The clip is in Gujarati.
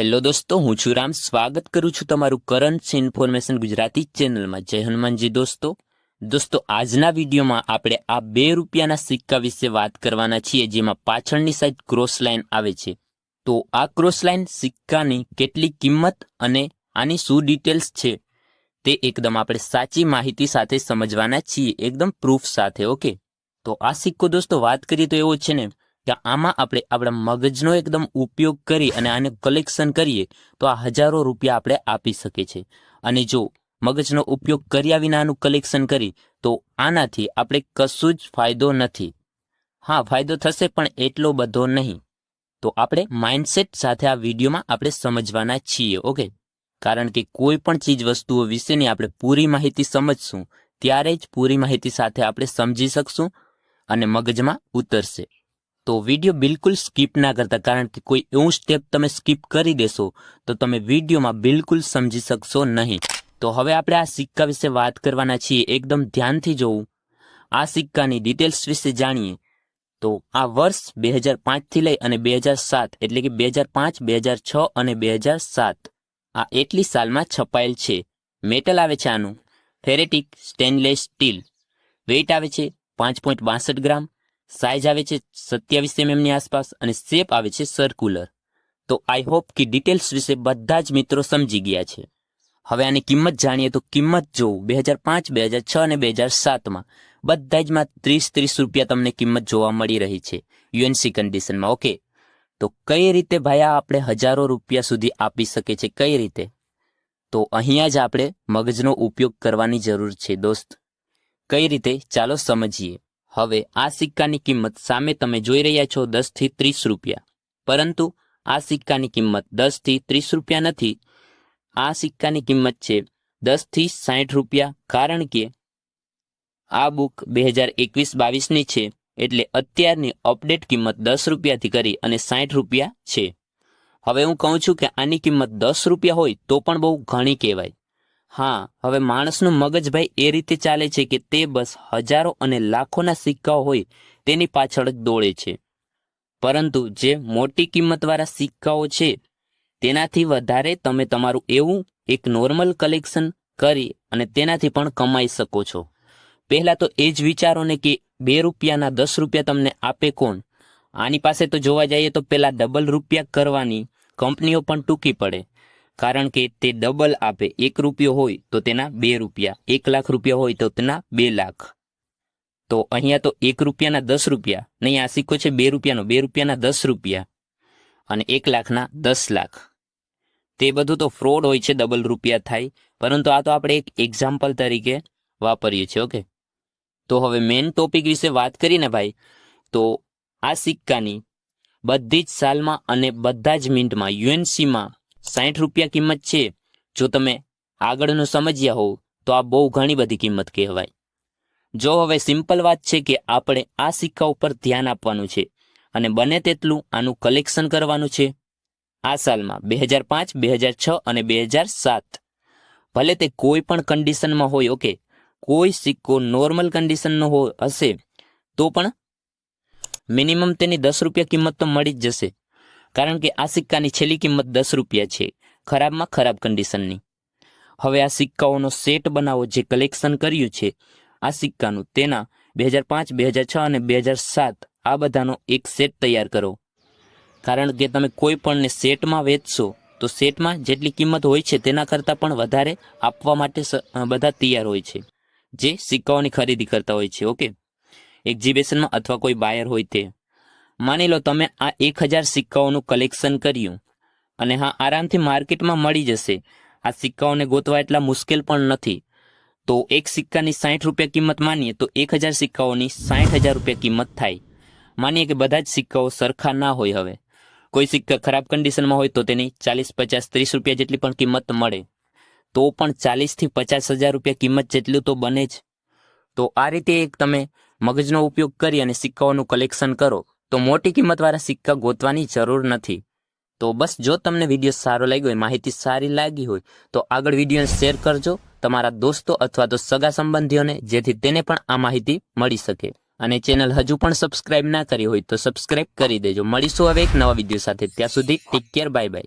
હેલો દોસ્તો, હું છું રામ. સ્વાગત કરું છું તમારું કરન્ટ ઇન્ફોર્મેશન ગુજરાતી ચેનલમાં. જય હનુમાનજી દોસ્તો. દોસ્તો, આજના વિડીયોમાં આપણે આ બે રૂપિયાના સિક્કા વિશે વાત કરવાના છીએ, જેમાં પાછળની સાઈડ ક્રોસ લાઇન આવે છે. તો આ ક્રોસ લાઇન સિક્કાની કેટલી કિંમત અને આની શું ડિટેલ્સ છે, તે એકદમ આપણે સાચી માહિતી સાથે સમજવાના છીએ. એકદમ પ્રૂફ સાથે ઓકે તો આ સિક્કો દોસ્તો, વાત કરીએ તો એવો છે ને કે આમાં આપણે આપણા મગજનો એકદમ ઉપયોગ કરી અને આને કલેક્શન કરીએ, તો આ હજારો રૂપિયા આપણે આપી શકીએ છે અને જો મગજનો ઉપયોગ કર્યા વિના આનું કલેક્શન કરી, તો આનાથી આપણે કશું જ ફાયદો નથી. હા, ફાયદો થશે, પણ એટલો બધો નહીં. તો આપણે માઇન્ડસેટ સાથે આ વિડીયોમાં આપણે સમજવાના છીએ, ઓકે? કારણ કે કોઈ પણ ચીજ વસ્તુઓ વિશેની આપણે પૂરી માહિતી સમજશું, ત્યારે જ પૂરી માહિતી સાથે આપણે સમજી શકશું અને મગજમાં ઉતરશે. તો વીડિયો બિલકુલ સ્કીપ ના કરતા, કારણ કે કોઈ એવું સ્ટેપ તમે સ્કીપ કરી દેશો, તો તમે વિડીયોમાં બિલકુલ સમજી શકશો નહીં. તો હવે આપણે આ સિક્કા વિશે વાત કરવાના છીએ, એકદમ ધ્યાનથી જોવું. આ સિક્કાની ડિટેલ્સ વિશે જાણીએ. તો આ વર્ષ બે હજાર પાંચથી લઈ અને બે હજાર સાત, એટલે કે બે હજાર પાંચ, બે હજાર છ અને બે હજાર સાત. આ એટલી સાલમાં છપાયેલ છે. મેટલ આવે છે આનું. ફેરેટિક સ્ટેનલેસ સ્ટીલ વેઇટ આવે છે પાંચ પોઈન્ટ બાસઠ ગ્રામ. સાઇઝ આવે છે સત્યાવીસ એમએમની આસપાસ અને શેપ આવે છે સર્ક્યુલર તો આઈ હોપ કે ડિટેલ્સ વિશે બધા જ મિત્રો સમજી ગયા છે. હવે આની કિંમત જાણીએ તો કિંમત જોવું બે હજાર પાંચ, બે હજાર છ અને બે હજાર સાતમાં બધા જમાં ત્રીસ ત્રીસ રૂપિયા તમને કિંમત જોવા મળી રહી છે યુએનસી કન્ડિશનમાં ઓકે તો કઈ રીતે ભાઈ આપણે હજારો રૂપિયા સુધી આપી શકે છે? કઈ રીતે? તો અહીંયા જ આપણે મગજનો ઉપયોગ કરવાની જરૂર છે દોસ્ત. કઈ રીતે? ચાલો સમજીએ. હવે આ સિક્કાની કિંમત સામે તમે જોઈ રહ્યા છો દસથી ત્રીસ રૂપિયા. પરંતુ આ સિક્કાની કિંમત દસથી ત્રીસ રૂપિયા નથી. આ સિક્કાની કિંમત છે દસથી સાઠ રૂપિયા કારણ કે આ બુક બે હજાર એકવીસ બાવીસની છે એટલે અત્યારની અપડેટ કિંમત દસ રૂપિયાથી કરી અને સાઠ રૂપિયા છે. હવે હું કહું છું કે આની કિંમત દસ રૂપિયા હોય તો પણ બહુ ઘણી કહેવાય. હા, હવે માણસનું મગજ ભાઈ એ રીતે ચાલે છે કે તે બસ હજારો અને લાખોના સિક્કાઓ હોય તેની પાછળ જ દોડે છે. પરંતુ જે મોટી કિંમતવાળા સિક્કાઓ છે, તેનાથી વધારે તમે તમારું એવું એક નોર્મલ કલેક્શન કરી અને તેનાથી પણ કમાઈ શકો છો. પહેલાં તો એ જ વિચારો ને કે બે રૂપિયાના દસ રૂપિયા તમને આપે કોણ? આની પાસે તો જોવા જઈએ તો પહેલાં ડબલ રૂપિયા કરવાની કંપનીઓ પણ ટૂંકી પડે. કારણ કે તે ડબલ આપે. એક રૂપિયો હોય તો તેના બે રૂપિયા. એક લાખ રૂપિયા હોય તો તેના બે લાખ. તો અહીંયા તો એક રૂપિયાના દસ રૂપિયા. નહીં આ સિક્કો છે બે રૂપિયાનો. બે રૂપિયાના દસ રૂપિયા. અને એક લાખના દસ લાખ. તે બધું તો ફ્રોડ હોય છે, ડબલ રૂપિયા થાય. પરંતુ આ તો આપણે એક એક્ઝામ્પલ તરીકે વાપરીએ છીએ, ઓકે? તો હવે મેઇન ટોપિક વિશે વાત કરીને ભાઈ, તો આ સિક્કાની બધી જ સાલમાં અને બધા જ મિનિટમાં, યુએનસીમાં સાઠ રૂપિયા કિંમત છે. જો તમે આગળનું સમજ્યા હોવ, તો આ બહુ ઘણી બધી કિંમત કહેવાય. જો હવે સિમ્પલ વાત છે કે આપણે આ સિક્કા ઉપર ધ્યાન આપવાનું છે, અને બને તેટલું આનું કલેક્શન કરવાનું છે. આ સાલમાં બે હજાર પાંચ, બે હજાર છ અને બે હજાર સાત. ભલે તે કોઈ પણ કન્ડિશનમાં હોય, ઓકે, કોઈ સિક્કો નોર્મલ કન્ડિશનનો હશે, તો પણ મિનિમમ તેની દસ રૂપિયા કિંમત તો મળી જ જશે. કારણ કે આ સિક્કાની છેલ્લી કિંમત દસ રૂપિયા છે. ખરાબમાં ખરાબ કન્ડિશનની હવે આ સિક્કાઓનો સેટ બનાવો જે કલેક્શન કર્યું છે, આ સિક્કાનું, તેના બે હજાર પાંચ, બે હજાર છ અને બે હજાર સાત, આ બધાનો એક સેટ તૈયાર કરો. કારણ કે તમે કોઈ પણને સેટમાં વેચશો, તો સેટમાં જેટલી કિંમત હોય છે તેના કરતાં પણ વધારે આપવા માટે બધા તૈયાર હોય છે. જે સિક્કાઓની ખરીદી કરતા હોય છે, ઓકે? એક્ઝિબિશનમાં અથવા કોઈ બાયર હોય તે. માની લો તમે આ એક હજાર સિક્કાઓનું કલેક્શન કર્યું અને હા, આરામથી માર્કેટમાં મળી જશે. આ સિક્કાઓને ગોતવા એટલા મુશ્કેલ પણ નથી. તો એક સિક્કાની સાઠ રૂપિયા કિંમત માનીએ તો એક હજાર સિક્કાઓની સાઠ હજાર રૂપિયા કિંમત થાય. માનીએ કે બધા જ સિક્કાઓ સરખા ના હોય હવે. કોઈ સિક્કા ખરાબ કન્ડિશનમાં હોય તો તેની ચાલીસ, પચાસ, ત્રીસ રૂપિયા જેટલી પણ કિંમત મળે. તો પણ ચાલીસથી પચાસ હજાર રૂપિયા કિંમત જેટલું તો બને જ. તો આ રીતે એક તમે મગજનો ઉપયોગ કરી અને સિક્કાઓનું કલેક્શન કરો. તો મોટી કિંમતવાળા સિક્કા ગોતવાની જરૂર નથી. તો બસ જો તમને વીડિયો સારો લાગ્યો હોય, માહિતી સારી લાગી હોય, તો આગળ વિડીયોને શેર કરજો, તમારા દોસ્તો અથવા તો સગા સંબંધીઓને, જેથી તેને પણ આ માહિતી મળી શકે. અને ચેનલ હજુ પણ સબસ્ક્રાઇબ ના કરી હોય, તો સબસ્ક્રાઇબ કરી દેજો. મળીશું હવે એક નવા વીડિયો સાથે. ત્યાં સુધી ટેક કેર બાય બાય